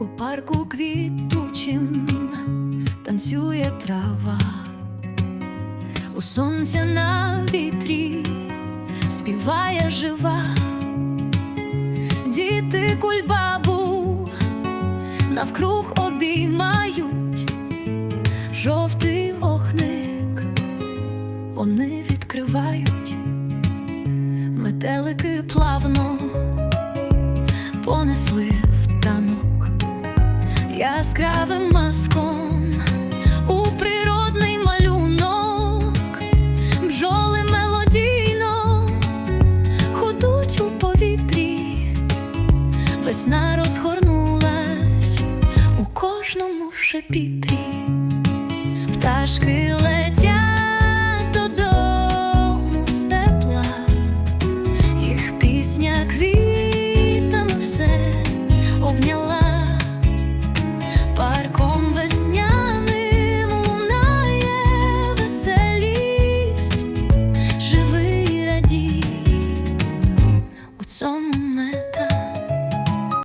У парку квітучим танцює трава, у сонця на вітрі співає жива, діти кульбабу навкруг обіймають. Жовтий вогник, вони відкривають, метелики плавно понесли яскравим маском у природний малюнок, бджоли мелодійно ходуть у повітрі, весна розгорнулась у кожному шепітрі, пташки Oh my.